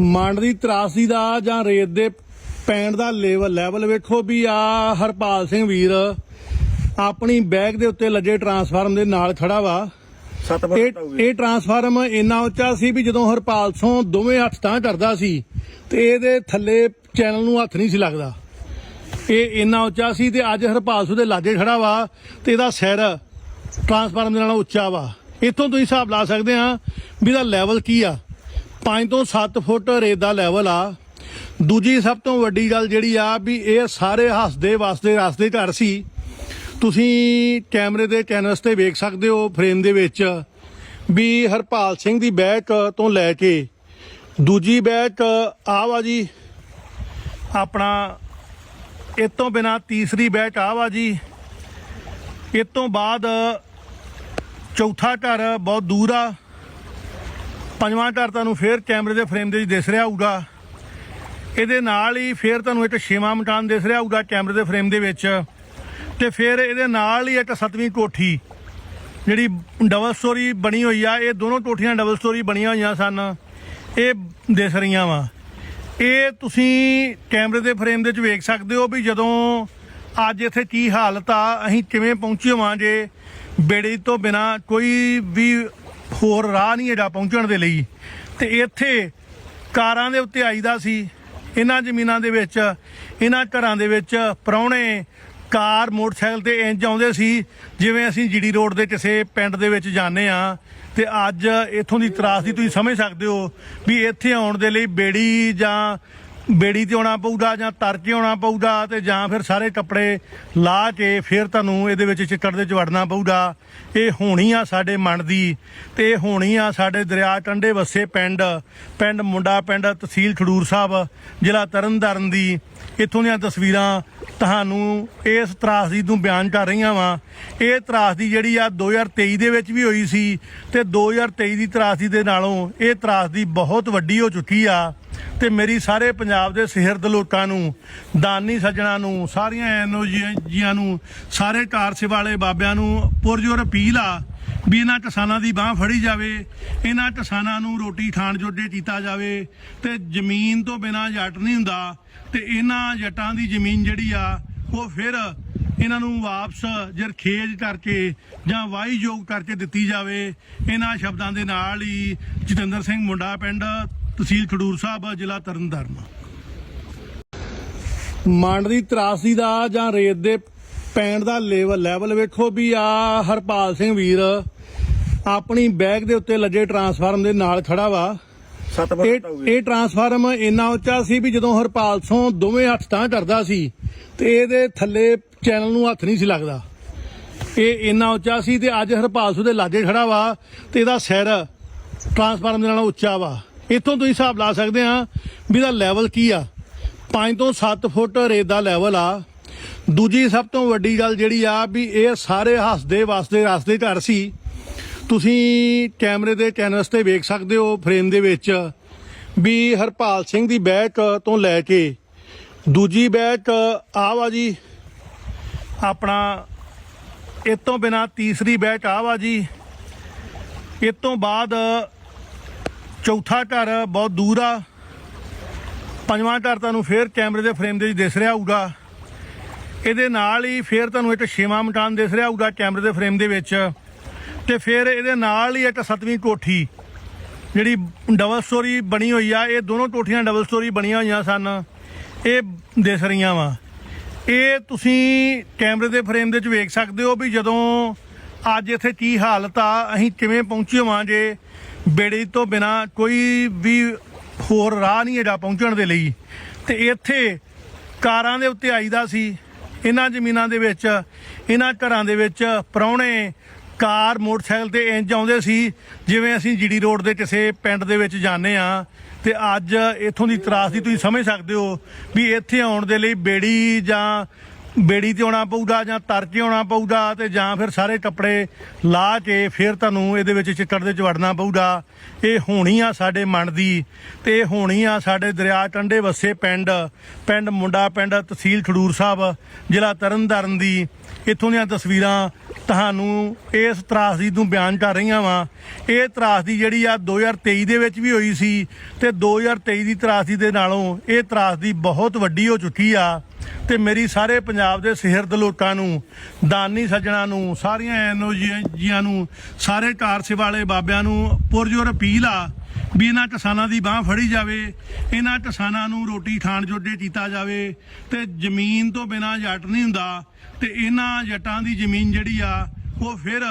ਮੰਡ ਦੀ ਤਰਾਸੀ ਦਾ ਜਾਂ ਰੇਤ ਦੇ ਪੈਣ ਦਾ ਲੈਵਲ ਲੈਵਲ ਵੇਖੋ ਵੀ ਆ ਹਰਪਾਲ ਸਿੰਘ ਵੀਰ ਆਪਣੀ ਬੈਗ ਦੇ ਉੱਤੇ ਲੱਗੇ ਟਰਾਂਸਫਾਰਮ ਦੇ ਨਾਲ ਖੜਾ ਵਾ। 7 ਇਹ ਫੁੱਟ ਹੋਊਗੀ। ਇਹ ਟਰਾਂਸਫਾਰਮ ਇੰਨਾ ਉੱਚਾ ਸੀ ਵੀ ਜਦੋਂ ਹਰਪਾਲ ਸਿੰਘ ਦੋਵੇਂ ਹੱਥ ਤਾਂ ਕਰਦਾ ਸੀ ਤੇ ਇਹਦੇ ਥੱਲੇ ਚੈਨਲ ਨੂੰ ਹੱਥ ਨਹੀਂ ਸੀ ਲੱਗਦਾ। ਇਹ ਇੰਨਾ ਉੱਚਾ ਸੀ ਤੇ ਅੱਜ ਹਰਪਾਲ ਸਿੰਘ ਦੇ ਲਾਗੇ ਖੜਾ ਵਾ ਤੇ ਇਹਦਾ ਸਿਰ ਟਰਾਂਸਫਾਰਮ ਦੇ ਨਾਲੋਂ ਉੱਚਾ ਵਾ। ਇੱਥੋਂ ਤੁਸੀਂ ਹਿਸਾਬ ਲਾ ਸਕਦੇ ਆ ਵੀ ਇਹਦਾ ਲੈਵਲ ਕੀ ਆ। 5 ਤੋਂ 7 ਫੁੱਟ ਰੇਤ ਦਾ ਲੈਵਲ ਆ। ਦੂਜੀ ਸਭ ਤੋਂ ਵੱਡੀ ਗੱਲ ਜਿਹੜੀ ਆ ਵੀ ਇਹ ਸਾਰੇ ਹੱਸਦੇ ਵਸਦੇ ਰਸਤੇ ਘਰ ਸੀ। ਤੁਸੀਂ ਕੈਮਰੇ ਦੇ ਕੈਨਵਸ ਤੇ ਵੇਖ ਸਕਦੇ ਹੋ ਫਰੇਮ ਦੇ ਵਿੱਚ ਵੀ ਹਰਪਾਲ ਸਿੰਘ ਦੀ ਬੈਕ ਤੋਂ ਲੈ ਕੇ ਦੂਜੀ ਬੈਕ ਆ ਵਾ ਜੀ, ਆਪਣਾ ਇਹ ਤੋਂ ਬਿਨਾ ਤੀਸਰੀ ਬੈਕ ਆ ਵਾ ਜੀ। ਇਹ ਤੋਂ ਬਾਅਦ ਚੌਥਾ ਘਰ ਬਹੁਤ ਦੂਰ ਆ। ਪੰਜਵਾਂ ਘਰ ਤੁਹਾਨੂੰ ਫੇਰ ਕੈਮਰੇ ਦੇ ਫਰੇਮ ਦੇ ਵਿੱਚ ਦਿਸ ਰਿਹਾ ਹੋਊਗਾ। ਇਹਦੇ ਨਾਲ ਹੀ ਫੇਰ ਤੁਹਾਨੂੰ ਇੱਕ ਛੇਵਾਂ ਮਟਾਨ ਦਿਸ ਰਿਹਾ ਹੋਊਗਾ ਕੈਮਰੇ ਦੇ ਫਰੇਮ ਦੇ ਵਿੱਚ। ਤੇ ਫਿਰ ਇਹਦੇ ਨਾਲ ਹੀ ਇੱਕ ਸੱਤਵੀਂ ਕੋਠੀ, ਜਿਹੜੀ ਡਬਲ ਸਟੋਰੀ ਬਣੀ ਹੋਈ ਆ, ਇਹ ਦੋਨੋਂ ਕੋਠੀਆਂ ਡਬਲ ਸਟੋਰੀ ਬਣੀਆਂ ਹੋਈਆਂ ਸਨ। ਇਹ ਦਿਸ ਰਹੀਆਂ ਵਾ। ਇਹ ਤੁਸੀਂ ਕੈਮਰੇ ਦੇ ਫਰੇਮ ਦੇ ਵਿੱਚ ਵੇਖ ਸਕਦੇ ਹੋ ਵੀ ਜਦੋਂ ਅੱਜ ਇੱਥੇ ਕੀ ਹਾਲਤ ਆ, ਅਸੀਂ ਕਿਵੇਂ ਪਹੁੰਚੇ ਹੋਵਾਂ ਜੇ ਬੇੜੀ ਤੋਂ ਬਿਨਾ ਕੋਈ ਵੀ ਹੋਰ ਰਾਹ ਨਹੀਂ ਹੈਗਾ ਪਹੁੰਚਣ ਦੇ ਲਈ। ਤੇ ਇੱਥੇ ਕਾਰਾਂ ਦੇ ਉੱਤੇ ਆਈਦਾ ਸੀ। ਇਹਨਾਂ ਜ਼ਮੀਨਾਂ ਦੇ ਵਿੱਚ, ਇਹਨਾਂ ਘਰਾਂ ਦੇ ਵਿੱਚ ਪ੍ਰਾਹੁਣੇ ਕਾਰ, ਮੋਟਰਸਾਈਕਲ ਤੇ ਇੰਜ ਆਉਂਦੇ ਸੀ, ਜਿਵੇਂ ਅਸੀਂ ਜੀਡੀ ਰੋਡ ਦੇ ਕਿਸੇ ਪਿੰਡ ਦੇ ਵਿੱਚ ਜਾਂਦੇ ਆ ਤੇ ਅੱਜ ਇੱਥੋਂ ਦੀ ਤਰਾਸ ਦੀ ਤੁਸੀਂ ਸਮਝ ਸਕਦੇ ਹੋ ਵੀ ਇੱਥੇ ਆਉਣ ਦੇ ਲਈ ਬੇੜੀ ਜਾਂ ਬੇੜੀ ਤੇ ਆਉਣਾ ਪਊਗਾ ਜਾਂ ਤਰ ਕੇ ਆਉਣਾ ਪਊਗਾ ਤੇ ਜਾਂ ਫਿਰ ਸਾਰੇ ਕੱਪੜੇ ਲਾ ਕੇ ਫਿਰ ਤੁਹਾਨੂੰ ਇਹਦੇ ਵਿੱਚ ਚਿੱਕੜ ਦੇ ਚ ਵੜਨਾ ਪਊਗਾ ਇਹ ਹੋਣੀ ਆ ਸਾਡੇ ਮਨ ਦੀ ਤੇ ਇਹ ਹੋਣੀ ਆ ਸਾਡੇ ਦਰਿਆ ਕੰਢੇ ਵਸੇ ਪਿੰਡ ਪਿੰਡ ਮੁੰਡਾ ਪਿੰਡ ਤਹਿਸੀਲ ਖਡੂਰ ਸਾਹਿਬ, ਜ਼ਿਲ੍ਹਾ ਤਰਨਤਾਰਨ ਦੀ। ਇੱਥੋਂ ਦੀਆਂ ਤਸਵੀਰਾਂ ਤੁਹਾਨੂੰ ਇਸ ਤਰਾਸਦੀ ਨੂੰ ਬਿਆਨ ਕਰ ਰਹੀਆਂ ਵਾਂ। ਇਹ ਤਰਾਸਦੀ ਜਿਹੜੀ ਆ 2023 ਦੇ ਵਿੱਚ ਵੀ ਹੋਈ ਸੀ ਤੇ 2023 ਦੀ ਤਰਾਸਦੀ ਦੇ ਨਾਲੋਂ ਇਹ ਤਰਾਸਦੀ ਬਹੁਤ ਵੱਡੀ ਹੋ ਚੁੱਕੀ ਆ। ਤੇ ਮੇਰੀ ਸਾਰੇ ਪੰਜਾਬ ਦੇ ਸਿਹਰਦ ਲੋਕਾਂ ਨੂੰ, ਦਾਨੀ ਸੱਜਣਾ ਨੂੰ, ਸਾਰੀਆਂ ਐਨਓਜੀਆਂ ਨੂੰ, ਸਾਰੇ ਕਾਰ ਵਾਲੇ ਬਾਬਿਆਂ ਨੂੰ ਪੁਰਜੋਰ ਅਪੀਲ ਆ ਵੀ ਇਹਨਾਂ ਕਿਸਾਨਾਂ ਦੀ ਬਾਹ ਫੜੀ ਜਾਵੇ, ਇਹਨਾਂ ਕਿਸਾਨਾਂ ਨੂੰ ਰੋਟੀ ਖਾਣ ਜੋਗੇ ਕੀਤਾ ਜਾਵੇ ਤੇ ਜ਼ਮੀਨ ਤੋਂ ਬਿਨਾਂ ਜੱਟ ਨਹੀਂ ਹੁੰਦਾ ਤੇ ਇਹਨਾਂ ਜੱਟਾਂ ਦੀ ਜ਼ਮੀਨ ਜਿਹੜੀ ਆ, ਉਹ ਫਿਰ ਇਹਨਾਂ ਨੂੰ ਵਾਪਸ ਜਰਖੇਜ ਕਰਕੇ ਜਾਂ ਵਾਹੀਯੋਗ ਕਰਕੇ ਦਿੱਤੀ ਜਾਵੇ। ਇਹਨਾਂ ਸ਼ਬਦਾਂ ਦੇ ਨਾਲ ਹੀ ਜਤਿੰਦਰ ਸਿੰਘ ਮੁੰਡਾ ਪਿੰਡ ਤਹਿਸੀਲ ਖਡੂਰ ਸਾਹਿਬ, ਜ਼ਿਲ੍ਹਾ ਤਰਨਤਾਰਨ। ਮੰਡ ਦੀ ਤਰਾਸੀ ਦਾ ਜਾਂ ਰੇਤ ਦੇ ਪੈਣ ਦਾ ਲੈਵਲ ਲੈਵਲ ਵੇਖੋ ਵੀ ਆ ਹਰਪਾਲ ਸਿੰਘ ਵੀਰ ਆਪਣੀ ਬੈਗ ਦੇ ਉੱਤੇ ਲੱਗੇ ਟਰਾਂਸਫਾਰਮ ਦੇ ਨਾਲ ਖੜਾ ਵਾ। 7 ਇਹ ਟਰਾਂਸਫਾਰਮ ਇੰਨਾ ਉੱਚਾ ਸੀ ਵੀ ਜਦੋਂ ਹਰਪਾਲ ਸਿੰਘ ਦੋਵੇਂ ਹੱਥ ਤਾਂ ਕਰਦਾ ਸੀ ਤੇ ਇਹਦੇ ਥੱਲੇ ਚੈਨਲ ਨੂੰ ਹੱਥ ਨਹੀਂ ਸੀ ਲੱਗਦਾ। ਇਹ ਇੰਨਾ ਉੱਚਾ ਸੀ ਤੇ ਅੱਜ ਹਰਪਾਲ ਸਿੰਘ ਦੇ ਲਾਗੇ ਖੜਾ ਵਾ ਤੇ ਇਹਦਾ ਸਿਰ ਟਰਾਂਸਫਾਰਮ ਦੇ ਨਾਲੋਂ ਉੱਚਾ ਵਾ। ਇੱਥੋਂ ਤੁਸੀਂ ਹਿਸਾਬ ਲਾ ਸਕਦੇ ਆ ਵੀ ਇਹਦਾ ਲੈਵਲ ਕੀ ਆ। 5 ਤੋਂ 7 ਫੁੱਟ ਰੇਤ ਦਾ ਲੈਵਲ ਆ। ਦੂਜੀ ਸਭ ਤੋਂ ਵੱਡੀ ਗੱਲ ਜਿਹੜੀ ਆ ਵੀ ਇਹ ਸਾਰੇ ਹੱਸਦੇ ਵਸਦੇ ਰਸਤੇ ਘਰ ਸੀ। ਤੁਸੀਂ ਕੈਮਰੇ ਦੇ ਕੈਨਵਸ ਤੇ ਵੇਖ ਸਕਦੇ ਹੋ ਫਰੇਮ ਦੇ ਵਿੱਚ ਵੀ ਹਰਪਾਲ ਸਿੰਘ ਦੀ ਬੈਕ ਤੋਂ ਲੈ ਕੇ ਦੂਜੀ ਬੈਕ ਆ ਵਾ ਜੀ, ਆਪਣਾ ਇਹ ਤੋਂ ਬਿਨਾ ਤੀਸਰੀ ਬੈਕ ਆ ਵਾ ਜੀ। ਇਹ ਤੋਂ ਬਾਅਦ ਚੌਥਾ ਘਰ ਬਹੁਤ ਦੂਰ ਆ। ਪੰਜਵਾਂ ਘਰ ਤੁਹਾਨੂੰ ਫੇਰ ਕੈਮਰੇ ਦੇ ਫਰੇਮ ਦੇ ਵਿੱਚ ਦਿਸ ਰਿਹਾ ਹੋਊਗਾ। ਇਹਦੇ ਨਾਲ ਹੀ ਫੇਰ ਤੁਹਾਨੂੰ ਇੱਕ ਛੇਵਾਂ ਮਟਾਨ ਦਿਸ ਰਿਹਾ ਹੋਊਗਾ ਕੈਮਰੇ ਦੇ ਫਰੇਮ ਦੇ ਵਿੱਚ। ਤੇ ਫਿਰ ਇਹਦੇ ਨਾਲ ਹੀ ਇੱਕ ਸੱਤਵੀਂ ਕੋਠੀ, ਜਿਹੜੀ ਡਬਲ ਸਟੋਰੀ ਬਣੀ ਹੋਈ ਆ, ਇਹ ਦੋਨੋਂ ਕੋਠੀਆਂ ਡਬਲ ਸਟੋਰੀ ਬਣੀਆਂ ਹੋਈਆਂ ਸਨ। ਇਹ ਦਿਸ ਰਹੀਆਂ ਵਾ। ਇਹ ਤੁਸੀਂ ਕੈਮਰੇ ਦੇ ਫਰੇਮ ਦੇ ਵਿੱਚ ਵੇਖ ਸਕਦੇ ਹੋ ਵੀ ਜਦੋਂ ਅੱਜ ਇੱਥੇ ਕੀ ਹਾਲਤ ਆ, ਅਸੀਂ ਕਿਵੇਂ ਪਹੁੰਚੇ ਹੋਵਾਂਗੇ ਬੇੜੀ ਤੋਂ ਬਿਨਾ ਕੋਈ ਵੀ ਹੋਰ ਰਾਹ ਨਹੀਂ ਹੈਗਾ ਪਹੁੰਚਣ ਦੇ ਲਈ। ਤੇ ਇੱਥੇ ਕਾਰਾਂ ਦੇ ਉੱਤੇ ਆਈਦਾ ਸੀ। ਇਹਨਾਂ ਜ਼ਮੀਨਾਂ ਦੇ ਵਿੱਚ, ਇਹਨਾਂ ਘਰਾਂ ਦੇ ਵਿੱਚ ਪ੍ਰਾਹੁਣੇ ਕਾਰ, ਮੋਟਰਸਾਈਕਲ ਤੇ ਇੰਜ ਆਉਂਦੇ ਸੀ, ਜਿਵੇਂ ਅਸੀਂ ਜੀਡੀ ਰੋਡ ਦੇ ਕਿਸੇ ਪਿੰਡ ਦੇ ਵਿੱਚ ਜਾਂਦੇ ਆ ਤੇ ਅੱਜ ਇੱਥੋਂ ਦੀ ਤਰਾਸ ਦੀ ਤੁਸੀਂ ਸਮਝ ਸਕਦੇ ਹੋ ਵੀ ਇੱਥੇ ਆਉਣ ਦੇ ਲਈ ਬੇੜੀ ਜਾਂ ਬੇੜੀ ਤੇ ਆਉਣਾ ਪਊਗਾ ਜਾਂ ਤਰ ਕੇ ਆਉਣਾ ਪਊਗਾ ਤੇ ਜਾਂ ਫਿਰ ਸਾਰੇ ਕੱਪੜੇ ਲਾ ਕੇ ਫਿਰ ਤੁਹਾਨੂੰ ਇਹਦੇ ਵਿੱਚ ਚਿੱਕੜ ਦੇ ਚ ਵੜਨਾ ਪਊਗਾ ਇਹ ਹੋਣੀ ਆ ਸਾਡੇ ਮਨ ਦੀ ਤੇ ਇਹ ਹੋਣੀ ਆ ਸਾਡੇ ਦਰਿਆ ਟੰਡੇ ਵਸੇ ਪਿੰਡ ਪਿੰਡ ਮੁੰਡਾ ਪਿੰਡ ਤਹਿਸੀਲ ਖਡੂਰ ਸਾਹਿਬ, ਜ਼ਿਲ੍ਹਾ ਤਰਨਤਾਰਨ ਦੀ। ਇੱਥੋਂ ਦੀਆਂ ਤਸਵੀਰਾਂ ਤੁਹਾਨੂੰ ਇਸ ਤਰਾਸਦੀ ਨੂੰ ਬਿਆਨ ਕਰ ਰਹੀਆਂ ਵਾਂ। ਇਹ ਤਰਾਸਦੀ ਜਿਹੜੀ ਆ 2023 ਦੇ ਵਿੱਚ ਵੀ ਹੋਈ ਸੀ ਤੇ 2023 ਦੀ ਤਰਾਸਦੀ ਦੇ ਨਾਲੋਂ ਇਹ ਤਰਾਸਦੀ ਬਹੁਤ ਵੱਡੀ ਹੋ ਚੁੱਕੀ ਆ। ਤੇ ਮੇਰੀ ਸਾਰੇ ਪੰਜਾਬ ਦੇ ਸਿਹਰਦ ਲੋਕਾਂ ਨੂੰ, ਦਾਨੀ ਸੱਜਣਾ ਨੂੰ, ਸਾਰੀਆਂ ਐਨਓਜੀਆਂ ਨੂੰ, ਸਾਰੇ ਟਾਰਸੇ ਵਾਲੇ ਬਾਬਿਆਂ ਨੂੰ ਪੁਰਜੋਰ ਅਪੀਲ ਆ ਵੀ ਇਹਨਾਂ ਕਿਸਾਨਾਂ ਦੀ ਬਾਹ ਫੜੀ ਜਾਵੇ, ਇਹਨਾਂ ਕਿਸਾਨਾਂ ਨੂੰ ਰੋਟੀ ਖਾਣ ਜੋਗੇ ਕੀਤਾ ਜਾਵੇ ਤੇ ਜ਼ਮੀਨ ਤੋਂ ਬਿਨਾਂ ਜੱਟ ਨਹੀਂ ਹੁੰਦਾ ਤੇ ਇਹਨਾਂ ਜੱਟਾਂ ਦੀ ਜ਼ਮੀਨ ਜਿਹੜੀ ਆ, ਉਹ ਫਿਰ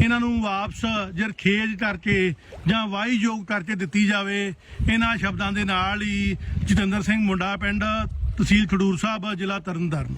ਇਹਨਾਂ ਨੂੰ ਵਾਪਸ ਜਰਖੇਜ ਕਰਕੇ ਜਾਂ ਵਾਹੀਯੋਗ ਕਰਕੇ ਦਿੱਤੀ ਜਾਵੇ। ਇਹਨਾਂ ਸ਼ਬਦਾਂ ਦੇ ਨਾਲ ਹੀ ਜਤਿੰਦਰ ਸਿੰਘ ਮੁੰਡਾ ਪਿੰਡ ਤਹਿਸੀਲ ਖਡੂਰ ਸਾਹਿਬ ਜ਼ਿਲ੍ਹਾ ਤਰਨਤਾਰਨ